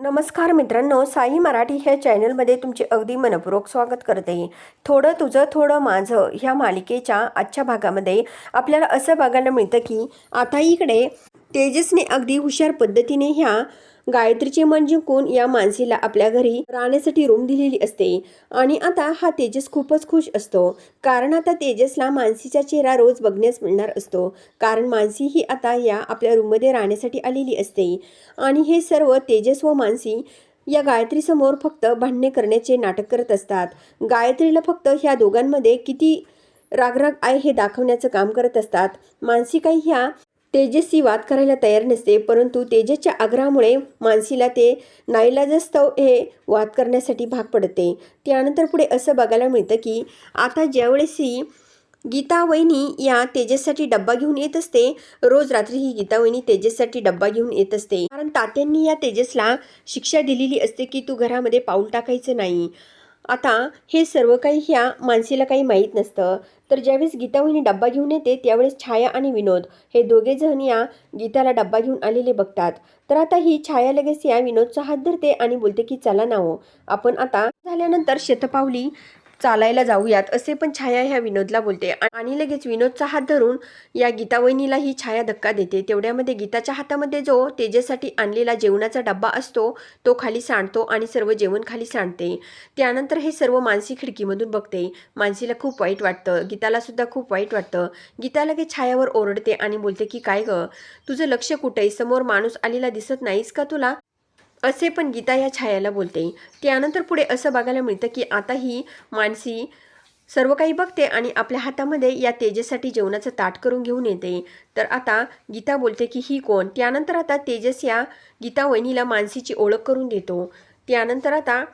नमस्कार मित्रांनो साई मराठी ह्या चॅनलमध्ये तुमचे अगदी मनपूर्वक स्वागत करते. थोडं तुझं थोडं माझं ह्या मालिकेच्या आजच्या भागामध्ये आपल्याला असं बघायला मिळतं की आता इकडे तेजसने अगदी हुशार पद्धतीने ह्या गायत्रीचे मन जिंकून या मानसीला आपल्या घरी राहण्यासाठी रूम दिलेली असते. आणि आता हा तेजस खूपच खुश असतो. कारण आता तेजसला मानसीचा चेहरा रोज बघण्यास मिळणार असतो. कारण मानसी ही आता या आपल्या रूममध्ये राहण्यासाठी आलेली असते. आणि हे सर्व तेजस व मानसी या गायत्रीसमोर फक्त भांडणे करण्याचे नाटक करत असतात. गायत्रीला फक्त ह्या दोघांमध्ये किती रागराग आहे हे दाखवण्याचं काम करत असतात. मानसी काही ह्या तेजसशी वाद करायला तयार नसते परंतु तेजसच्या आग्रहामुळे मानसीला ते नाईलाजस्तव हे वाद करण्यासाठी भाग पडते. त्यानंतर पुढे असं बघायला मिळतं की आता ज्यावेळेस ही गीता वहिनी या तेजससाठी डब्बा घेऊन येत असते रोज रात्री ही गीता वहिनी तेजससाठी डब्बा घेऊन येत असते. कारण तात्यांनी या तेजसला शिक्षा दिलेली असते की तू घरामध्ये पाऊल टाकायचं नाही. आता हे सर्व काही ह्या मानसीला काही माहीत नसतं. तर ज्यावेळेस गीता वहिनी डब्बा घेऊन येते त्यावेळेस छाया आणि विनोद हे दोघे जण या गीताला डब्बा घेऊन आलेले बघतात. तर आता ही छाया लगेच या विनोदचा हात धरते आणि बोलते की चला ना हो आपण आता झाल्यानंतर शतपावली चालायला जाऊयात असे पण छाया ह्या विनोदला बोलते. आणि लगेच विनोदचा हात धरून या गीता वहिनीला ही छाया धक्का देते. तेवढ्यामध्ये गीताच्या हातामध्ये जो तेजेसाठी आणलेला जेवणाचा डब्बा असतो तो खाली सांडतो आणि सर्व जेवण खाली सांडते. त्यानंतर हे सर्व मानसी खिडकीमधून बघते. मानसीला खूप वाईट वाटतं. गीताला सुद्धा खूप वाईट वाटतं. गीता लगेच छायावर ओरडते आणि बोलते की काय गं? तुझं लक्ष कुठे समोर माणूस आलेला दिसत नाहीस का तुला? असे पण गीता या छायाला बोलते. त्यानंतर पुढे असं बघायला मिळतं की आता ही मानसी सर्व काही बघते आणि आपल्या हातामध्ये या तेजससाठी जेवणाचं ताट करून घेऊन येते. तर आता गीता बोलते की ही कोण? त्यानंतर आता तेजस या गीता वहिनीला मानसीची ओळख करून देतो. त्यानंतर आता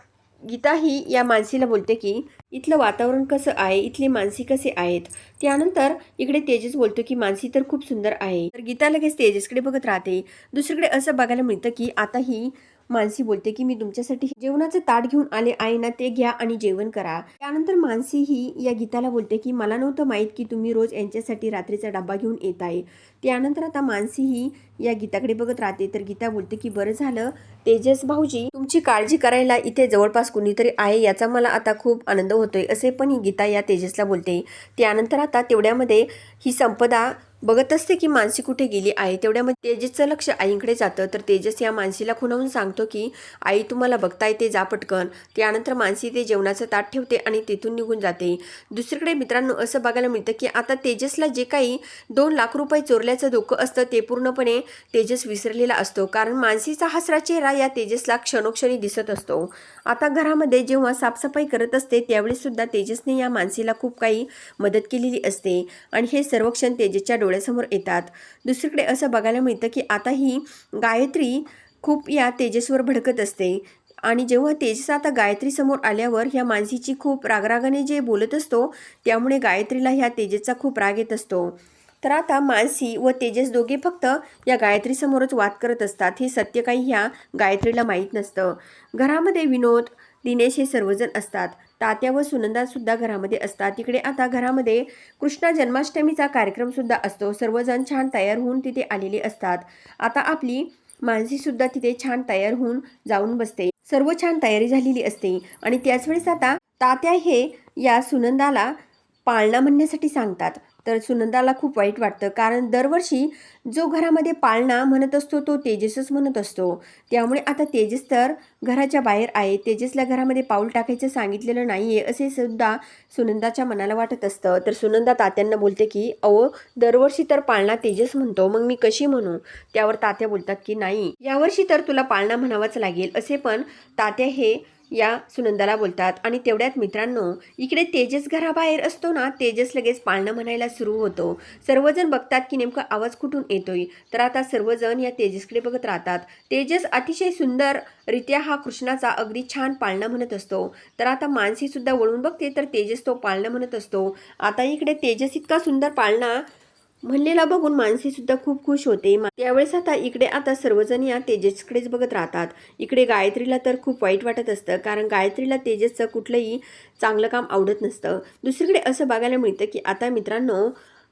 गीता ही या मानसीला बोलते की इथलं वातावरण कसं आहे? इथली मानसी कसे आहेत? त्यानंतर इकडे तेजस बोलतो की मानसी तर खूप सुंदर आहे. तर गीता लगेच तेजसकडे बघत राहते. दुसरीकडे असं बघायला मिळतं की आता ही मानसी बोलते की मी तुमच्यासाठी जेवणाचं ताट घेऊन आले आहे ना ते घ्या आणि जेवण करा. त्यानंतर मानसी ही या गीताला बोलते की मला नव्हतं माहीत की तुम्ही रोज यांच्यासाठी रात्रीचा डब्बा घेऊन येत आहे. त्यानंतर आता मानसी ही या गीताकडे बघत राहते. तर गीता बोलते की बरं झालं. तेजस भाऊजी तुमची काळजी करायला इथे जवळपास कुणीतरी आहे याचा मला आता खूप आनंद होतोय असे पण ही गीता या तेजसला बोलते. त्यानंतर आता तेवढ्यामध्ये ही संपदा बघत असते की मानसी कुठे गेली आहे. तेवढ्यामध्ये तेजसचं लक्ष आईंकडे जातं. तर तेजस या मानसीला खुणावून सांगतो की आई तुम्हाला बघता येते जा पटकन. त्यानंतर मानसी ते जेवणाचं ताट ठेवते आणि तेथून निघून जाते. दुसरीकडे मित्रांनो असं बघायला मिळतं की आता तेजसला जे काही दोन लाख रुपये चोरल्याचं धोकं असतं ते पूर्णपणे तेजस विसरलेला असतो. कारण मानसीचा हसरा चेहरा या तेजसला क्षणोक्षणी दिसत असतो. आता घरामध्ये जेव्हा साफसफाई करत असते त्यावेळीसुद्धा तेजसने या मानसीला खूप काही मदत केलेली असते. आणि हे सर्व क्षण तेजसच्या डोळ्यासमोर येतात. दुसरीकडे असं बघायला मिळतं की आता ही गायत्री खूप या तेजसवर भडकत असते. आणि जेव्हा तेजस आता गायत्रीसमोर आल्यावर ह्या मानसीची खूप रागरागाने जे बोलत असतो त्यामुळे गायत्रीला ह्या तेजसचा खूप राग येत असतो. तर आता मानसी व तेजस दोघे फक्त या गायत्रीसमोरच वाद करत असतात. हे सत्य काही ह्या गायत्रीला माहीत नसतं. घरामध्ये विनोद दिनेश हे सर्वजण असतात. तात्या व सुनंदासुद्धा घरामध्ये असतात. तिकडे आता घरामध्ये कृष्णा जन्माष्टमीचा कार्यक्रमसुद्धा असतो. सर्वजण छान तयार होऊन तिथे आलेले असतात. आता आपली मानसीसुद्धा तिथे छान तयार होऊन जाऊन बसते. सर्व छान तयारी झालेली असते. आणि त्याच वेळेस आता तात्या हे या सुनंदाला पाळणा म्हणण्यासाठी सांगतात. तर सुनंदाला खूप वाईट वाटतं. कारण दरवर्षी जो घरामध्ये पाळणा म्हणत असतो तो तेजसच म्हणत असतो. त्यामुळे आता तेजस तर घराच्या बाहेर आहे. तेजसला घरामध्ये पाऊल टाकायचं सांगितलेलं नाही आहे असे सुद्धा सुनंदाच्या मनाला वाटत असतं. तर सुनंदा तात्यांना बोलते की अहो दरवर्षी तर पाळणा तेजस म्हणतो. मग मी कशी म्हणू? त्यावर तात्या बोलतात की नाही. यावर्षी तर तुला पाळणा म्हणावाच लागेल. असे पण तात्या हे या सुनंदाला बोलतात. आणि तेवढ्यात मित्रांनो इकडे तेजस घराबाहेर असतो ना तेजस लगेच पाळणं म्हणायला सुरू होतो. सर्वजण बघतात की नेमका आवाज कुठून येतोय. तर आता सर्वजण या तेजसकडे बघत राहतात. तेजस अतिशय सुंदर रित्या हा कृष्णाचा अगदी छान पाळणं म्हणत असतो. तर आता मानसी सुद्धा वळून बघते तर तेजस तो पाळणं म्हणत असतो. आता इकडे तेजस इतका सुंदर पाळणा म्हणलेला बघून मानसी सुद्धा खूप खुश होते. त्यावेळेस आता इकडे आता सर्वजण या तेजसकडेच बघत राहतात. इकडे गायत्रीला तर खूप वाईट वाटत असतं कारण गायत्रीला तेजसचं कुठलंही चांगलं काम आवडत नसतं. दुसरीकडे असं बघायला मिळतं की आता मित्रांनो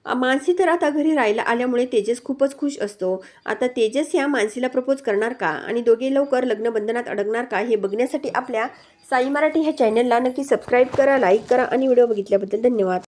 मानसी तर आता घरी राहायला आल्यामुळे तेजस खूपच खुश असतो. आता तेजस या मानसीला प्रपोज करणार का? आणि दोघे लवकर लग्नबंधनात अडकणार का? हे बघण्यासाठी आपल्या साई मराठी ह्या चॅनलला नक्की सबस्क्राईब करा लाईक करा आणि व्हिडिओ बघितल्याबद्दल धन्यवाद.